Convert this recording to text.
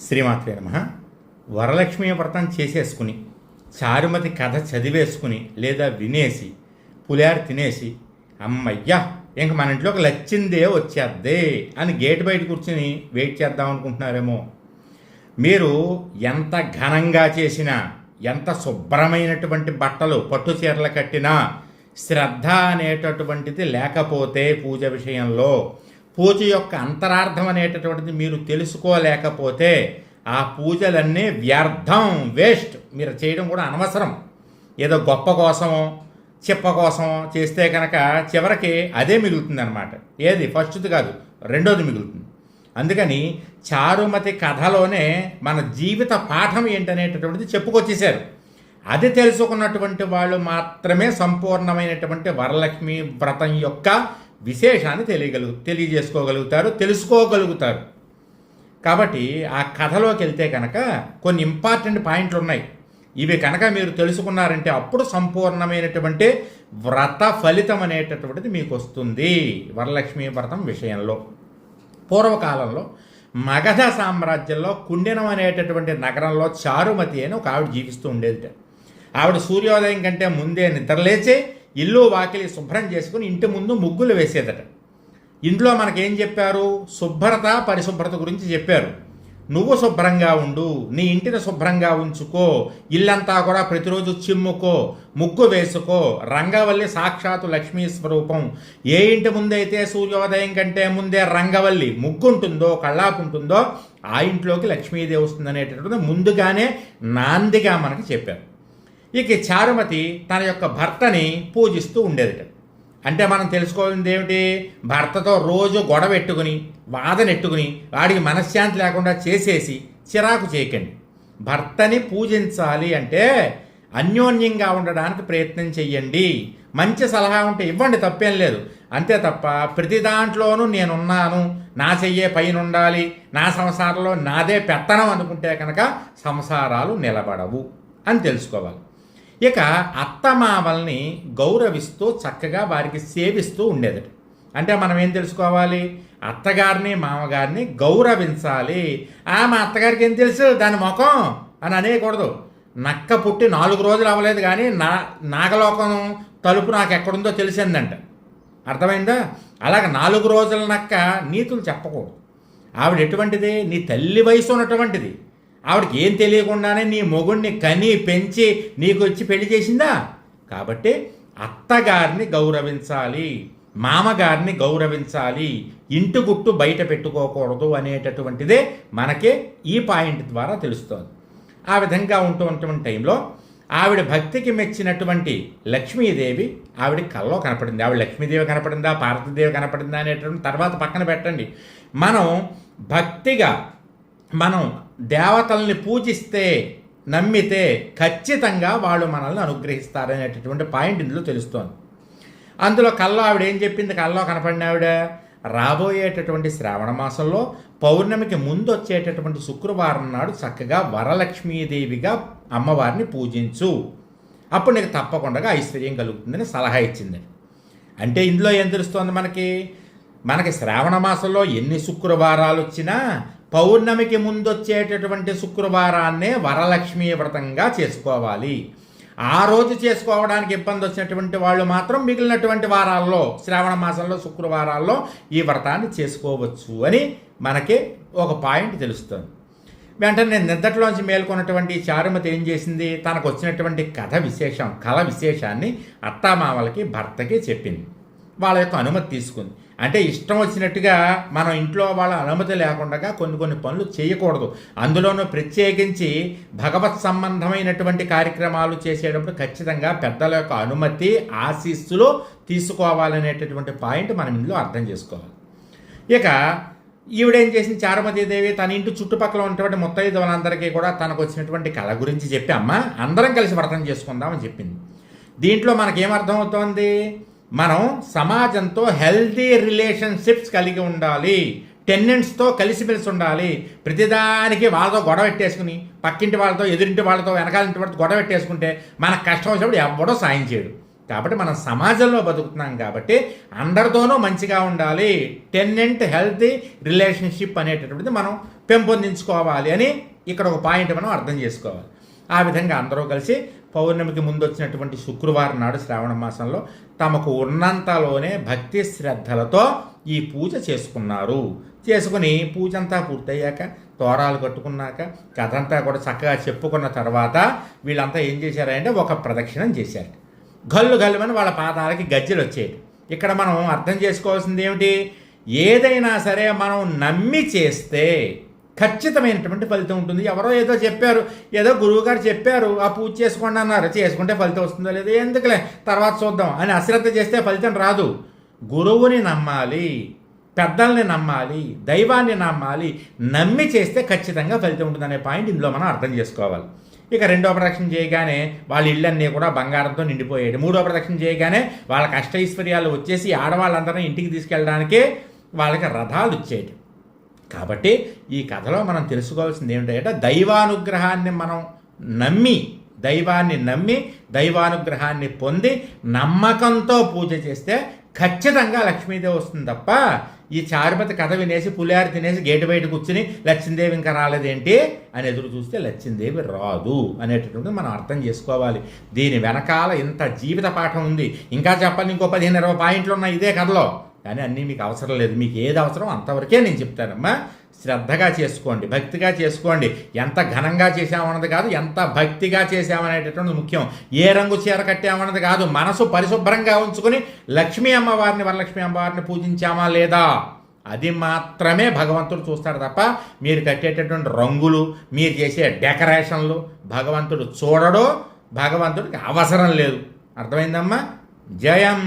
శ్రీమాత్రే నమ. వరలక్ష్మి వ్రతం చేసేసుకుని చారుమతి కథ చదివేసుకుని లేదా వినేసి పులిహార తినేసి అమ్మయ్యా ఇంక మన ఇంట్లోకి లచ్చిందే వచ్చేద్దే అని గేట్ బయట కూర్చుని వెయిట్ చేద్దాం అనుకుంటున్నారేమో. మీరు ఎంత ఘనంగా చేసినా ఎంత శుభ్రమైనటువంటి బట్టలు పట్టు చీరలు కట్టినా శ్రద్ధ అనేటటువంటిది లేకపోతే పూజ విషయంలో పూజ యొక్క అంతరార్థం అనేటటువంటిది మీరు తెలుసుకోలేకపోతే ఆ పూజలన్నీ వ్యర్థం వేస్ట్. మీరు చేయడం కూడా అనవసరం. ఏదో గొప్ప కోసమో చిప్ప కోసమో చేస్తే కనుక చివరికి అదే మిగులుతుంది అనమాట ఏది? ఫస్ట్ది కాదు రెండోది మిగులుతుంది. అందుకని చారుమతి కథలోనే మన జీవిత పాఠం ఏంటనేటటువంటిది చెప్పుకొచ్చేసారు అది తెలుసుకున్నటువంటి వాళ్ళు మాత్రమే సంపూర్ణమైనటువంటి వరలక్ష్మి వ్రతం యొక్క విశేషాన్ని తెలియగలుగు తెలియజేసుకోగలుగుతారు తెలుసుకోగలుగుతారు. కాబట్టి ఆ కథలోకి వెళ్తే కనుక కొన్ని ఇంపార్టెంట్ పాయింట్లు ఉన్నాయి ఇవి కనుక మీరు తెలుసుకున్నారంటే అప్పుడు సంపూర్ణమైనటువంటి వ్రత ఫలితం అనేటటువంటిది మీకు వస్తుంది వరలక్ష్మి వ్రతం విషయంలో. పూర్వకాలంలో మగధ సామ్రాజ్యంలో కుండినం అనేటటువంటి నగరంలో చారుమతి అని ఒక ఆవిడ జీవిస్తూ ఉండేది ఆవిడ సూర్యోదయం కంటే ముందే నిద్రలేచి ఇల్లు వాకిలి శుభ్రం చేసుకుని ఇంటి ముందు ముగ్గులు వేసేదట. ఇంట్లో మనకేం చెప్పారు? శుభ్రత పరిశుభ్రత గురించి చెప్పారు. నువ్వు శుభ్రంగా ఉండు నీ ఇంటిని శుభ్రంగా ఉంచుకో ఇల్లంతా కూడా ప్రతిరోజు చిమ్ముకో ముగ్గు వేసుకో రంగవల్లి సాక్షాత్తు లక్ష్మీ స్వరూపం. ఏ ఇంటి ముందైతే సూర్యోదయం కంటే ముందే రంగవల్లి ముగ్గు ఉంటుందో కళ్ళాపు ఉంటుందో ఆ ఇంట్లోకి లక్ష్మీదేవి వస్తుంది అనేటటువంటి ముందుగానే నాందిగా మనకి చెప్పారు. ఇక చారుమతి తన యొక్క భర్తని పూజిస్తూ ఉండేదట. అంటే మనం తెలుసుకోవాల్సింది ఏమిటి? భర్తతో రోజు గొడవ ఎట్టుకుని వాదనెట్టుకుని వాడికి మనశ్శాంతి లేకుండా చేసేసి చిరాకు చేయకండి. భర్తని పూజించాలి అంటే అన్యోన్యంగా ఉండడానికి ప్రయత్నం చెయ్యండి. మంచి సలహా ఉంటే ఇవ్వండి తప్పేం లేదు. అంతే తప్ప ప్రతి దాంట్లోనూ నేనున్నాను నా చెయ్యే పైన ఉండాలి నా సంసారంలో నాదే పెత్తనం అనుకుంటే కనుక సంసారాలు నిలబడవు అని తెలుసుకోవాలి. ఇక అత్తమామల్ని గౌరవిస్తూ చక్కగా వారికి సేవిస్తూ ఉండేదట. అంటే మనం ఏం తెలుసుకోవాలి? అత్తగారిని మామగారిని గౌరవించాలి. ఆ మా అత్తగారికి ఏం తెలుసు? దాని ముఖం అని అనేయకూడదు. నక్క పుట్టి నాలుగు రోజులు అవ్వలేదు కానీ నా నాగలోకం తలుపు నాకు ఎక్కడుందో తెలిసిందంట. అర్థమైందా? అలాగ నాలుగు రోజుల నక్క నీతులు చెప్పకూడదు. ఆవిడ ఎటువంటిది? నీ తల్లి వయసు ఉన్నటువంటిది. ఆవిడకి ఏం తెలియకుండానే నీ మొగుడిని కని పెంచి నీకు వచ్చి పెళ్ళి చేసిందా? కాబట్టి అత్తగారిని గౌరవించాలి మామగారిని గౌరవించాలి ఇంటి గుట్టు బయట పెట్టుకోకూడదు అనేటటువంటిదే మనకి ఈ పాయింట్ ద్వారా తెలుస్తోంది. ఆ విధంగా ఉంటున్నటువంటి టైంలో ఆవిడ భక్తికి మెచ్చినటువంటి లక్ష్మీదేవి ఆవిడ కల్లో కనపడింది. ఆవిడ లక్ష్మీదేవి కనపడిందా? పార్వతీదేవి కనపడిందా? అనేటువంటి తర్వాత పక్కన పెట్టండి. మనం భక్తిగా మనం దేవతల్ని పూజిస్తే నమ్మితే ఖచ్చితంగా వాళ్ళు మనల్ని అనుగ్రహిస్తారనేటటువంటి పాయింట్ ఇందులో తెలుస్తోంది. అందులో కల్లో ఆవిడ ఏం చెప్పింది? కల్లో కనపడిన ఆవిడ రాబోయేటటువంటి శ్రావణ మాసంలో పౌర్ణమికి ముందు వచ్చేటటువంటి శుక్రవారం నాడు చక్కగా వరలక్ష్మీదేవిగా అమ్మవారిని పూజించు. అప్పుడు నీకు తప్పకుండా ఐశ్వర్యం కలుగుతుందని సలహా ఇచ్చింది. అంటే ఇందులో ఏం తెలుస్తోంది మనకి? మనకి శ్రావణ మాసంలో ఎన్ని శుక్రవారాలు వచ్చినా పౌర్ణమికి ముందు వచ్చేటటువంటి శుక్రవారాన్నే వరలక్ష్మీ వ్రతంగా చేసుకోవాలి. ఆ రోజు చేసుకోవడానికి ఇబ్బంది వచ్చినటువంటి వాళ్ళు మాత్రం మిగిలినటువంటి వారాల్లో శ్రావణ మాసంలో శుక్రవారాల్లో ఈ వ్రతాన్ని చేసుకోవచ్చు అని మనకి ఒక పాయింట్ తెలుస్తుంది. వెంటనే నేను నిద్దట్లోంచి మేల్కొన్నటువంటి చారుమతి ఏం చేసింది? తనకు వచ్చినటువంటి కథ విశేషం కళ విశేషాన్ని అత్తామామలకి భర్తకి చెప్పింది. వాళ్ళ యొక్క అనుమతి తీసుకుంది. అంటే ఇష్టం వచ్చినట్టుగా మనం ఇంట్లో వాళ్ళ అనుమతి లేకుండా కొన్ని కొన్ని పనులు చేయకూడదు. అందులోనూ ప్రత్యేకించి భగవత్ సంబంధమైనటువంటి కార్యక్రమాలు చేసేటప్పుడు ఖచ్చితంగా పెద్దల యొక్క అనుమతి ఆశీస్సులు తీసుకోవాలనేటటువంటి పాయింట్ మనం ఇందులో అర్థం చేసుకోవాలి. ఇక ఈవిడేం చేసింది? చారుమతీదేవి తన ఇంటి చుట్టుపక్కల ఉన్నటువంటి ముత్తైదువులందరికీ కూడా తనకు వచ్చినటువంటి కళ గురించి చెప్పి అమ్మ అందరం కలిసి వ్రతం చేసుకుందామని చెప్పింది. దీంట్లో మనకేం అవుతోంది మనం సమాజంతో హెల్తీ రిలేషన్షిప్స్ కలిగి ఉండాలి. టెన్నెంట్స్తో కలిసిమెలిసి ఉండాలి. ప్రతిదానికి వాళ్ళతో గొడవ పెట్టేసుకుని పక్కింటి వాళ్ళతో ఎదురింటి వాళ్ళతో వెనకాలింటి వాళ్ళతో గొడవ పెట్టేసుకుంటే మనకు కష్టం వచ్చినప్పుడు ఎవడో సాయం చేయడు. కాబట్టి మనం సమాజంలో బతుకుతున్నాం కాబట్టి అందరితోనూ మంచిగా ఉండాలి. టెన్నెంట్ హెల్తీ రిలేషన్షిప్ అనేటటువంటిది మనం పెంపొందించుకోవాలి అని ఇక్కడ ఒక పాయింట్ మనం అర్థం చేసుకోవాలి. ఆ విధంగా అందరూ కలిసి పౌర్ణమికి ముందు వచ్చినటువంటి శుక్రవారం నాడు శ్రావణ మాసంలో తమకు ఉన్నంతలోనే భక్తి శ్రద్ధలతో ఈ పూజ చేసుకున్నారు. చేసుకుని పూజ అంతా పూర్తయ్యాక తోరాలు కట్టుకున్నాక కథంతా కూడా చక్కగా చెప్పుకున్న తర్వాత వీళ్ళంతా ఏం చేశారంటే ఒక ప్రదక్షిణం చేశారు. గల్లు గల్లుమని వాళ్ళ పాదాలకి గజ్జెలు వచ్చేది ఇక్కడ మనం అర్థం చేసుకోవాల్సింది ఏమిటి ఏదైనా సరే మనం నమ్మి చేస్తే ఖచ్చితమైనటువంటి ఫలితం ఉంటుంది. ఎవరో ఏదో చెప్పారు ఏదో గురువుగారు చెప్పారు ఆ పూజ చేసుకోండి అన్నారు. చేసుకుంటే ఫలితం వస్తుందో లేదో ఎందుకులే? తర్వాత చూద్దాం. అని అశ్రద్ధ చేస్తే ఫలితం రాదు. గురువుని నమ్మాలి పెద్దల్ని నమ్మాలి దైవాన్ని నమ్మాలి నమ్మి చేస్తే ఖచ్చితంగా ఫలితం ఉంటుందనే పాయింట్ ఇందులో మనం అర్థం చేసుకోవాలి. ఇక రెండో ప్రదక్షిణ చేయగానే వాళ్ళ ఇళ్ళన్నీ కూడా బంగారంతో నిండిపోయాడు మూడో ప్రదక్షిణ చేయగానే వాళ్ళకి అష్టైశ్వర్యాలు వచ్చేసి ఆడవాళ్ళందరినీ ఇంటికి తీసుకెళ్ళడానికే వాళ్ళకి రథాలు వచ్చేటి కాబట్టి ఈ కథలో మనం తెలుసుకోవాల్సింది ఏమిటంటే దైవానుగ్రహాన్ని మనం నమ్మి దైవాన్ని నమ్మి దైవానుగ్రహాన్ని పొంది నమ్మకంతో పూజ చేస్తే ఖచ్చితంగా లక్ష్మీదేవి వస్తుంది తప్ప ఈ చారుపతి కథ వినేసి పులిహారి తినేసి గేటు బయట కూర్చుని లక్ష్మీదేవి ఇంకా రాలేదేంటి అని ఎదురు చూస్తే లక్ష్మీదేవి రాదు అనేటటువంటిది మనం అర్థం చేసుకోవాలి. దీని వెనకాల ఇంత జీవిత పాఠం ఉంది. ఇంకా చెప్పాలి ఇంకో పదిహేను ఇరవై పాయింట్లు ఉన్నాయి ఇదే కథలో. కానీ అన్నీ మీకు అవసరం లేదు. మీకు ఏది అవసరం అంతవరకే నేను చెప్తానమ్మా. శ్రద్ధగా చేసుకోండి భక్తిగా చేసుకోండి. ఎంత ఘనంగా చేసామన్నది కాదు ఎంత భక్తిగా చేసామనేటటువంటిది ముఖ్యం. ఏ రంగు చీర కట్టామన్నది కాదు మనసు పరిశుభ్రంగా ఉంచుకొని లక్ష్మీ అమ్మవారిని వరలక్ష్మి అమ్మవారిని పూజించామా లేదా? అది మాత్రమే భగవంతుడు చూస్తాడు తప్ప మీరు కట్టేటటువంటి రంగులు మీరు చేసే డెకరేషన్లు భగవంతుడు చూడడో భగవంతుడికి అవసరం లేదు. అర్థమైందమ్మా? జయం.